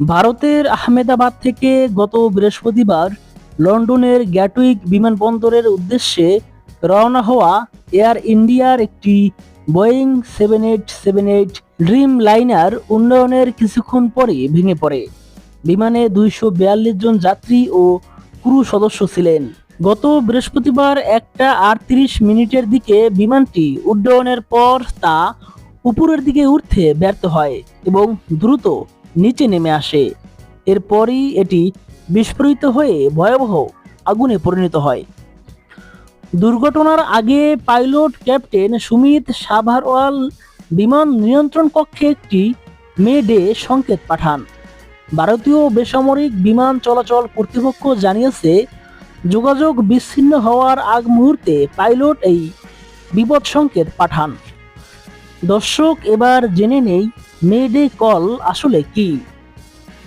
ভারতের আহমেদাবাদ থেকে গত বৃহস্পতিবার লন্ডনের গ্যাটুইক বিমানবন্দরের উদ্দেশ্যে রওনা হওয়া এয়ার ইন্ডিয়ার একটি Boeing seven eight seven eight dreamliner উন্নয়নের কিছুক্ষণ পরে ভেঙে পড়ে। বিমানে দুইশো বিয়াল্লিশ জন যাত্রী ও ক্রু সদস্য ছিলেন। গত বৃহস্পতিবার একটা আটত্রিশ মিনিটের দিকে বিমানটি উড্ডয়নের পর তা উপরের দিকে উঠতে ব্যর্থ হয় এবং দ্রুত নিচে নেমে আসে। এরপরই এটি বিস্ফোরিত হয়ে ভয়াবহ আগুনে পরিণত হয়। দুর্ঘটনার আগে পাইলট ক্যাপ্টেন সুমিত সাভারওয়াল বিমান নিয়ন্ত্রণ কক্ষে একটি মে ডে সংকেত পাঠান। ভারতীয় বেসামরিক বিমান চলাচল কর্তৃপক্ষ জানিয়েছে, যোগাযোগ বিচ্ছিন্ন হওয়ার আগ মুহূর্তে পাইলট এই বিপদ সংকেত পাঠান। দর্শক, এবার জেনে নেই মেডে কল আসলে কি?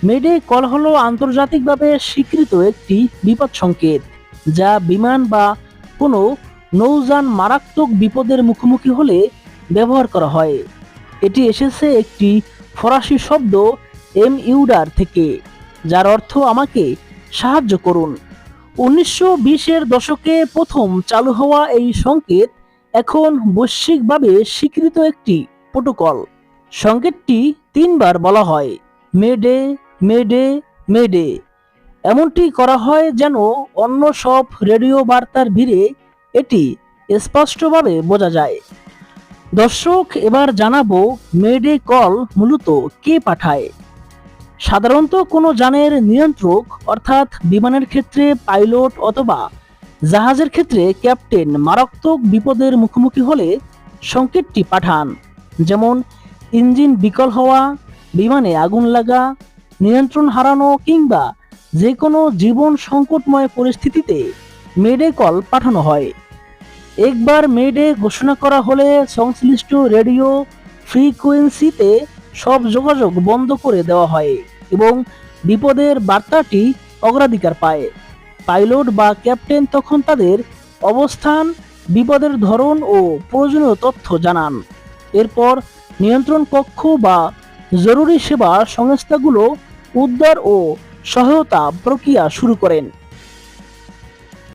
মেডে কল হলো আন্তর্জাতিকভাবে স্বীকৃত একটি বিপদ সংকেত, যা বিমান বা কোনো নৌযান মারাত্মক বিপদের মুখোমুখি হলে ব্যবহার করা হয়। এটি এসেছে একটি ফরাসি শব্দ এম ইউডার থেকে, যার অর্থ আমাকে সাহায্য করুন। উনিশশো বিশের দশকে প্রথম চালু হওয়া এই সংকেত এখন বৈশ্বিকভাবে স্বীকৃত একটি প্রোটোকল। সংকেতটি তিনবার বলা হয়। Mayday mayday mayday. এমনটি করা হয় যেন অন্য সব রেডিও বার্তার ভিড়ে এটি স্পষ্টভাবে বোঝা যায়। দর্শক, এবার জানাব মেডে কল মূলত কে পাঠায়? সাধারণত কোনো যানের নিয়ন্ত্রক, অর্থাৎ বিমানের ক্ষেত্রে পাইলট অথবা জাহাজের ক্ষেত্রে ক্যাপ্টেন মারাত্মক বিপদের মুখোমুখি হলে সংকেতটি পাঠান। যেমন ইঞ্জিন বিকল হওয়া, বিমানে আগুন লাগা, নিয়ন্ত্রণ হারানো কিংবা যে কোনো জীবন সংকটময় পরিস্থিতিতে মেডে কল পাঠানো হয়। একবার মেডে ঘোষণা করা হলে সংশ্লিষ্ট রেডিও ফ্রিকোয়েন্সিতে সব যোগাযোগ বন্ধ করে দেওয়া হয় এবং বিপদের বার্তাটি অগ্রাধিকার পায়। পাইলট বা ক্যাপ্টেন তখন তাদের অবস্থান, বিপদের ধরন ও প্রয়োজনীয় তথ্য জানান। এরপর নিয়ন্ত্রণ কক্ষ বা জরুরি সেবা সংস্থাগুলো উদ্ধার ও সহায়তা প্রক্রিয়া শুরু করেন।